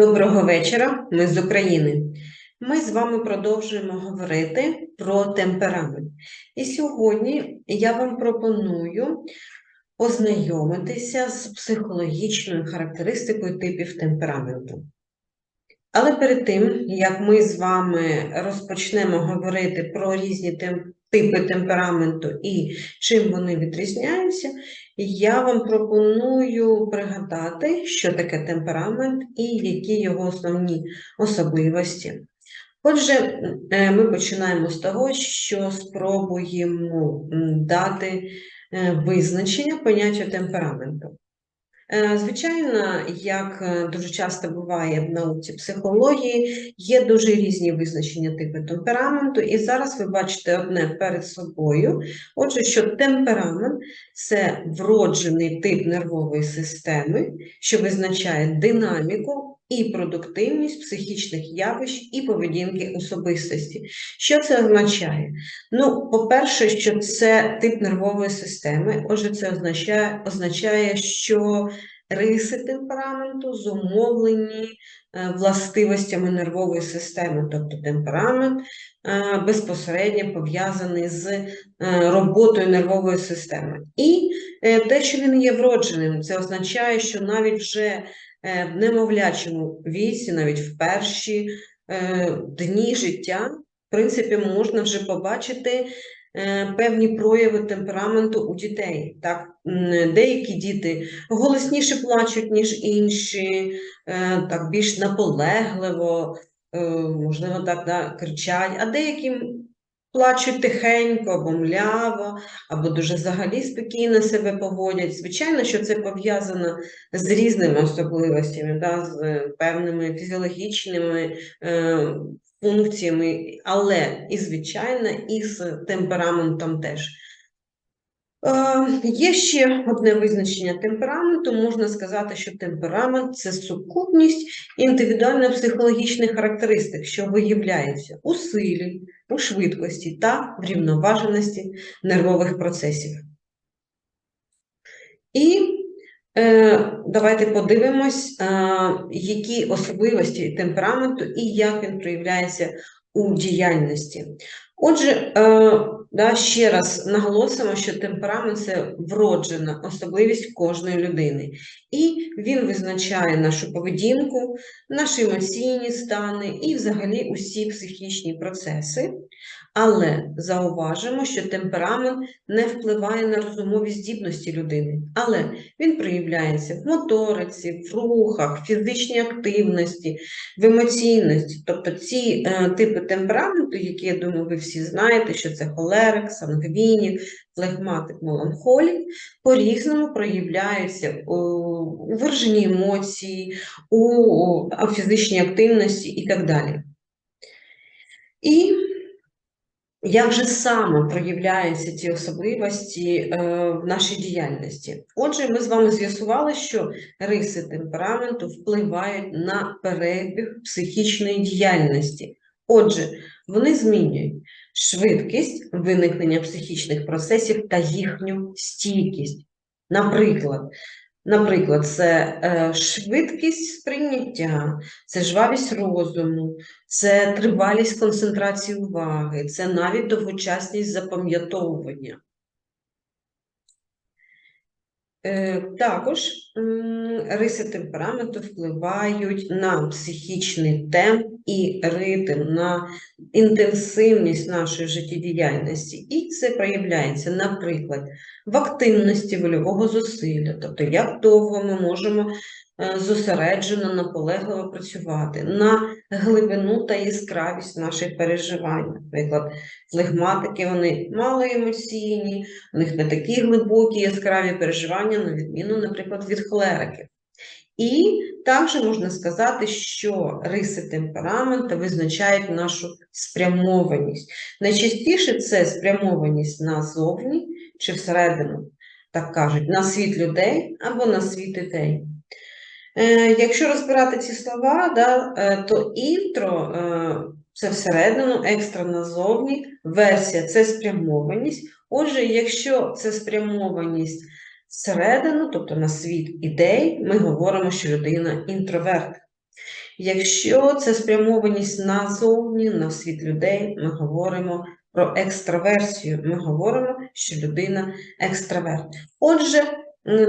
Доброго вечора, ми з України. Ми з вами продовжуємо говорити про темперамент. І сьогодні я вам пропоную ознайомитися з психологічною характеристикою типів темпераменту. Але перед тим, як ми з вами розпочнемо говорити про різні тем- типи темпераменту і чим вони відрізняються, я вам пропоную пригадати, що таке темперамент і які його основні особливості. Отже, е, ми починаємо з того, що спробуємо дати е, визначення поняття темпераменту. Е, Звичайно, як е, дуже часто буває в науці психології, є дуже різні визначення типу темпераменту, і зараз ви бачите одне перед собою. Отже, що темперамент це вроджений тип нервової системи, що визначає динаміку і продуктивність психічних явищ і поведінки особистості. Що це означає? Ну, по-перше, що це тип нервової системи, отже, це означає, означає, що риси темпераменту зумовлені е, властивостями нервової системи, тобто темперамент е, безпосередньо пов'язаний з е, роботою нервової системи. І те, що він є вродженим, це означає, що навіть вже в немовлячому віці, навіть в перші е, дні життя, в принципі, можна вже побачити е, певні прояви темпераменту у дітей. Так, деякі діти голосніше плачуть, ніж інші, е, так більш наполегливо, е, можливо, так да, кричать, а деякі плачуть тихенько або мляво, або дуже взагалі спокійно себе поводять. Звичайно, що це пов'язано з різними особливостями, да, з певними фізіологічними е, функціями, але і, звичайно, і з темпераментом теж. Е, Є ще одне визначення темпераменту. Можна сказати, що темперамент це сукупність індивідуально-психологічних характеристик, що виявляється у силі, у швидкості та врівноваженості нервових процесів. І е, давайте подивимось, е, які особливості темпераменту і як він проявляється у діяльності. Отже, е, да, ще раз наголосимо, що темперамент це вроджена особливість кожної людини, і він визначає нашу поведінку, наші емоційні стани і взагалі усі психічні процеси. Але зауважимо, що темперамент не впливає на розумові здібності людини, але він проявляється в моториці, в рухах, в фізичній активності, в емоційності. Тобто ці е, типи темпераменту, які, я думаю, ви всі знаєте, що це холерик, сангвінік, флегматик, меланхолік, по-різному проявляються у, вираженні емоцій, у, у фізичній активності і так далі. І як же саме проявляються ці особливості е, в нашій діяльності? Отже, ми з вами з'ясували, що риси темпераменту впливають на перебіг психічної діяльності. Отже, вони змінюють швидкість виникнення психічних процесів та їхню стійкість. Наприклад, Наприклад, це е, швидкість сприйняття, це жвавість розуму, це тривалість концентрації уваги, це навіть довгочасність запам'ятовування. Е, Також риси темпераменту впливають на психічний темп і ритм, на інтенсивність нашої життєдіяльності. І це проявляється, наприклад, в активності вольового зусилля, тобто як довго ми можемо е, зосереджено, наполегливо працювати, на глибину та яскравість наших переживань. Наприклад, флегматики вони малоемоційні, у них не такі глибокі яскраві переживання, на відміну, наприклад, від холериків. І також можна сказати, що риси темпераменту визначають нашу спрямованість. Найчастіше це спрямованість назовні чи всередину, так кажуть, на світ людей або на світ ідей. Е, якщо розбирати ці слова, е, то інтро е, це всередину, екстра назовні, версія це спрямованість. Отже, якщо це спрямованість всередину, тобто на світ ідей, ми говоримо, що людина інтроверт. Якщо це спрямованість назовні, на світ людей, ми говоримо про екстраверсію. Ми говоримо, що людина екстраверт. Отже,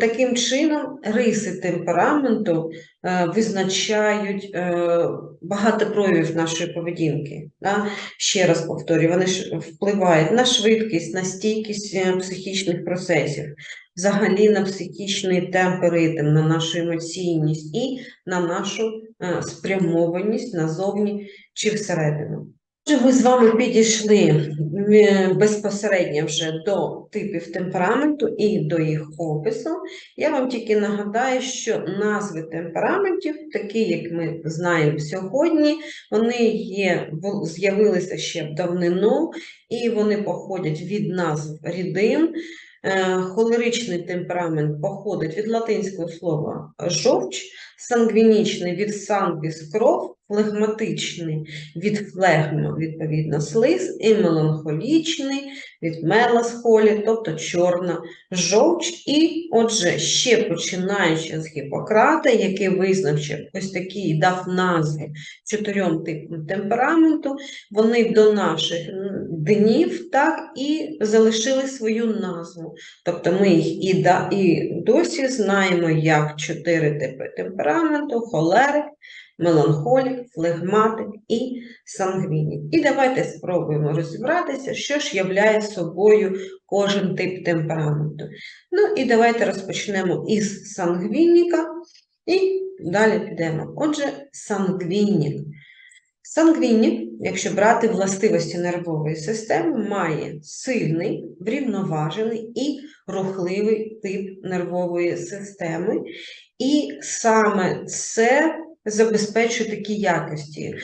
таким чином риси темпераменту е, визначають е, багато проявів нашої поведінки. Ще раз повторюю, вони ж впливають на швидкість, на стійкість е, психічних процесів, взагалі на психічний темп ритм, на нашу емоційність і на нашу е, спрямованість назовні чи всередину. Отже, ми з вами підійшли е, безпосередньо вже до типів темпераменту і до їх опису. Я вам тільки нагадаю, що назви темпераментів, такі, як ми знаємо сьогодні, вони є, з'явилися ще давнину, і вони походять від назв рідин. Е, Холеричний темперамент походить від латинського слова жовч, сангвінічний від сангвіс кров, флегматичний від флегма, відповідно, слиз, і меланхолічний від меласхолі, тобто чорна жовч. І, отже, ще починаючи з Гіппократа, який визначив ось такий, дав назви чотирьом типам темпераменту, вони до наших днів так і залишили свою назву. Тобто ми їх і, да, і досі знаємо як чотири типи темпераменту: холерик, меланхолік, флегматик і сангвінік. І давайте спробуємо розібратися, що ж являє собою кожен тип темпераменту. Ну і давайте розпочнемо із сангвініка і далі підемо. Отже, сангвінік. Сангвінік, якщо брати властивості нервової системи, має сильний, врівноважений і рухливий тип нервової системи. І саме це забезпечує такі якості.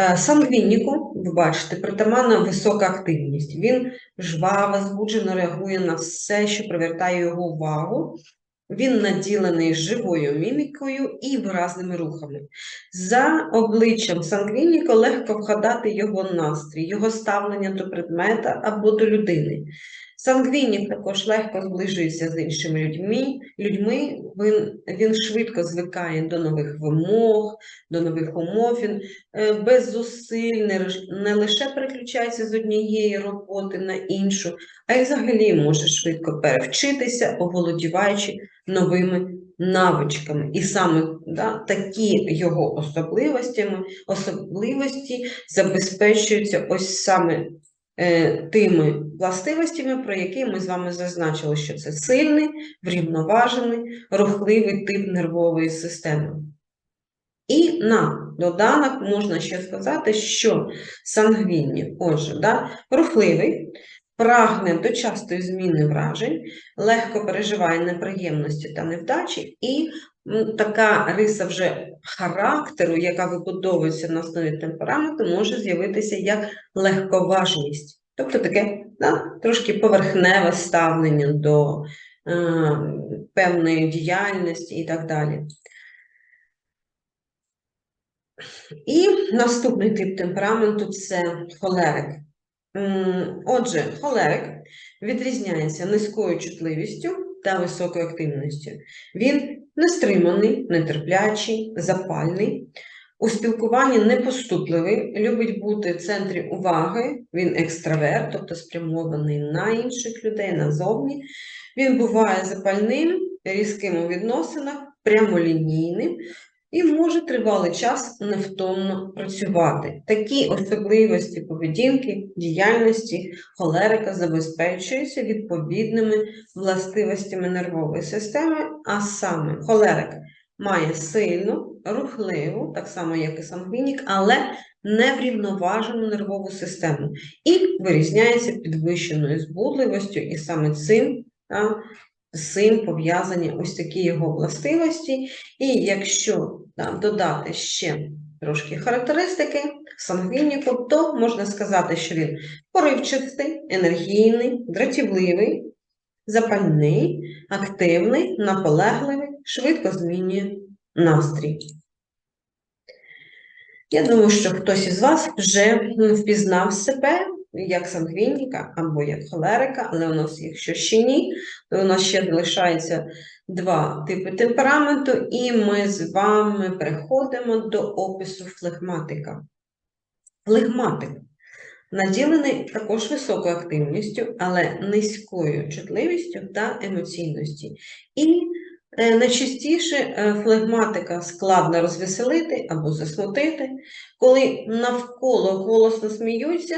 Е, Сангвініку, ви бачите, притаманна висока активність. Він жваво, збуджено реагує на все, що привертає його увагу. Він наділений живою мімікою і виразними рухами. За обличчям сангвініка легко вгадати його настрій, його ставлення до предмета або до людини. Сангвінік також легко зближується з іншими людьми. людьми. Він, він швидко звикає до нових вимог, до нових умов. Він е, без зусиль не, не лише переключається з однієї роботи на іншу, а й взагалі може швидко перевчитися, оволодіваючи новими навичками. І саме да, такі його особливостями, особливості забезпечуються ось саме тими властивостями, про які ми з вами зазначили, що це сильний, врівноважений, рухливий тип нервової системи. І на доданок можна ще сказати, що сангвінні, отже, да, рухливий, прагне до частої зміни вражень, легко переживає неприємності та невдачі, і така риса вже характеру, яка вибудовується на основі темпераменту, може з'явитися як легковажність. Тобто таке да, трошки поверхневе ставлення до е, певної діяльності і так далі. І наступний тип темпераменту це холерик. Отже, холерик відрізняється низькою чутливістю та високою активністю. Він нестриманий, нетерплячий, запальний, у спілкуванні непоступливий, любить бути в центрі уваги, він екстраверт, тобто спрямований на інших людей, назовні. Він буває запальним, різким у відносинах, прямолінійним і може тривалий час невтомно працювати. Такі особливості поведінки, діяльності холерика забезпечуються відповідними властивостями нервової системи, а саме холерик має сильну, рухливу, так само як і сангвінік, але неврівноважену нервову систему і вирізняється підвищеною збудливостю, і саме цим та, цим пов'язані ось такі його властивості. І якщо да, додати ще трошки характеристики сангвініку, то можна сказати, що він поривчастий, енергійний, дратівливий, запальний, активний, наполегливий, швидко змінює настрій. Я думаю, що хтось із вас вже впізнав себе як сангвініка або як холерика, але у нас, якщо ще ні, то у нас ще залишається два типи темпераменту, і ми з вами переходимо до опису флегматика. Флегматик наділений також високою активністю, але низькою чутливістю та емоційності. І е, найчастіше е, флегматика складно розвеселити або засмутити. Коли навколо голосно сміються,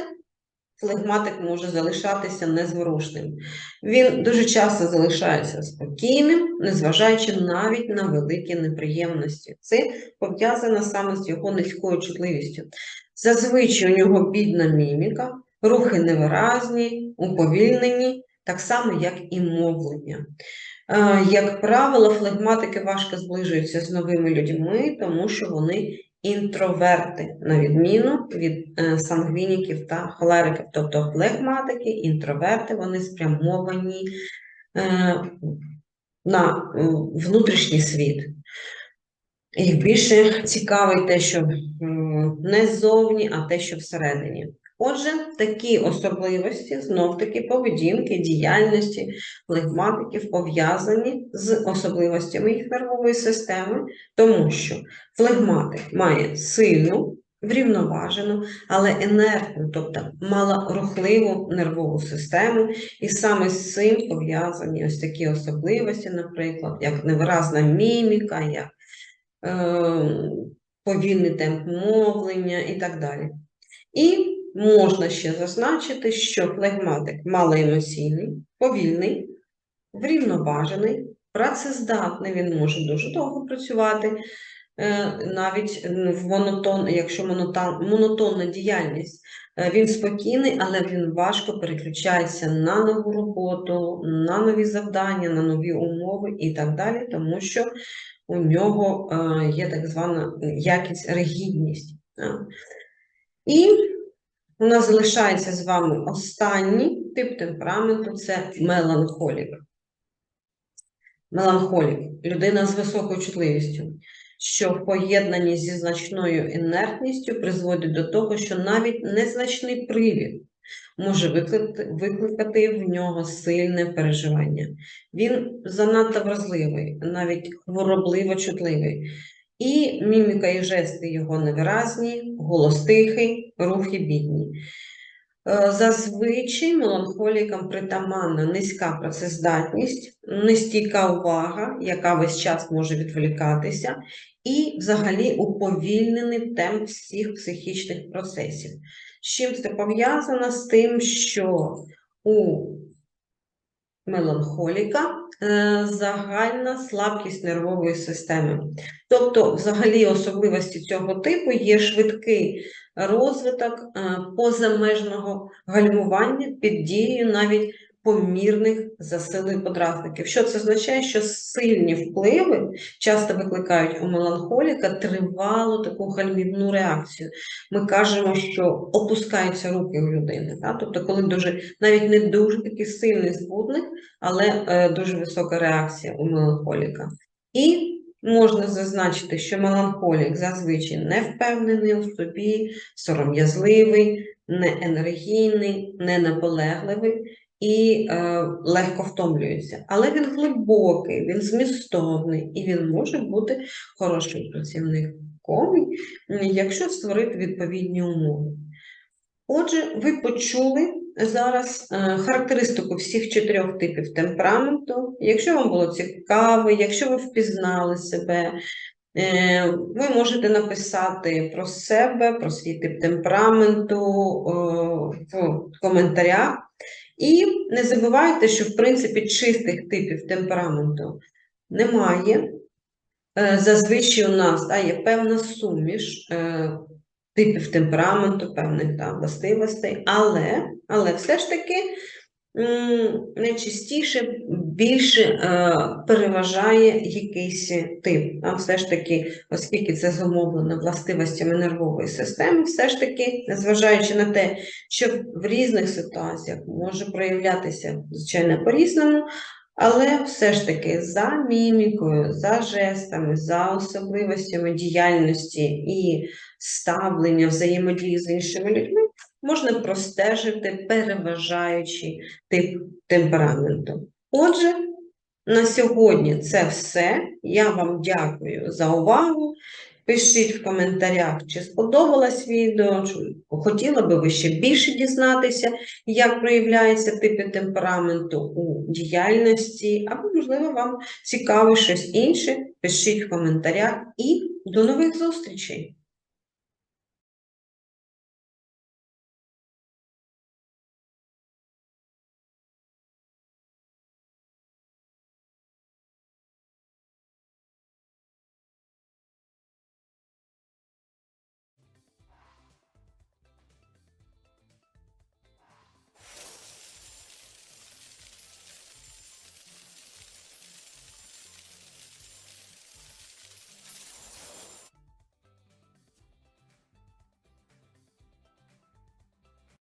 флегматик може залишатися незворушним. Він дуже часто залишається спокійним, незважаючи навіть на великі неприємності. Це пов'язано саме з його низькою чутливістю. Зазвичай у нього бідна міміка, рухи невиразні, уповільнені, так само, як і мовлення. Е, Як правило, флегматики важко зближуються з новими людьми, тому що вони інтроверти, на відміну від е, сангвініків та холериків. Тобто флегматики, інтроверти, вони спрямовані е, на е, внутрішній світ. Їх більше цікавить те, що не ззовні, а те, що всередині. Отже, такі особливості, знов-таки поведінки, діяльності флегматиків пов'язані з особливостями їх нервової системи, тому що флегматик має сильну, врівноважену, але інертну, тобто малорухливу нервову систему, і саме з цим пов'язані ось такі особливості, наприклад, як невиразна міміка, як е, повільний темп мовлення і так далі. І можна ще зазначити, що флегматик малоемоційний, повільний, врівноважений, працездатний, він може дуже довго працювати, е, навіть в монотон, якщо монотон, монотонна діяльність, е, він спокійний, але він важко переключається на нову роботу, на нові завдання, на нові умови і так далі, тому що у нього е, є так звана якість ригідність. І у нас залишається з вами останній тип темпераменту це меланхолік. Меланхолік людина з високою чутливістю, що в поєднанні зі значною інертністю призводить до того, що навіть незначний привід може викликати, викликати в нього сильне переживання. Він занадто вразливий, навіть хворобливо чутливий. І міміка і жести його невиразні, голос тихий, рухи бідні. Е, Зазвичай меланхолікам притаманна низька працездатність, нестійка увага, яка весь час може відволікатися, і взагалі уповільнений темп всіх психічних процесів. З чим це пов'язано? З тим, що у меланхоліка е, загальна слабкість нервової системи. Тобто, взагалі, особливості цього типу є швидкий розвиток е, позамежного гальмування під дією навіть помірних засилень подразників. Що це означає? Що сильні впливи часто викликають у меланхоліка тривалу таку гальмівну реакцію. Ми кажемо, що опускаються руки у людини. Так? Тобто, коли дуже навіть не дуже такий сильний збудник, але е, дуже висока реакція у меланхоліка. І можна зазначити, що меланхолік зазвичай не впевнений у собі, сором'язливий, неенергійний, ненаполегливий і е, легко втомлюється. Але він глибокий, він змістовний і він може бути хорошим працівником, якщо створити відповідні умови. Отже, ви почули зараз е, характеристику всіх чотирьох типів темпераменту. Якщо вам було цікаво, якщо ви впізнали себе, е, ви можете написати про себе, про свій тип темпераменту е, в коментарях. І не забувайте, що в принципі чистих типів темпераменту немає. Е, Зазвичай у нас да, є певна суміш е, типів темпераменту, певних да, властивостей, але, але все ж таки найчастіше більше е, переважає якийсь тип. А все ж таки, оскільки це зумовлено властивостями нервової системи, все ж таки, незважаючи на те, що в різних ситуаціях може проявлятися, звичайно, по-різному, але все ж таки за мімікою, за жестами, за особливостями діяльності і ставлення взаємодії з іншими людьми можна простежити переважаючий тип темпераменту. Отже, на сьогодні це все. Я вам дякую за увагу. Пишіть в коментарях, чи сподобалось відео, чи хотіли би ви ще більше дізнатися, як проявляються типи темпераменту у діяльності, або, можливо, вам цікаво щось інше. Пишіть в коментарях і до нових зустрічей!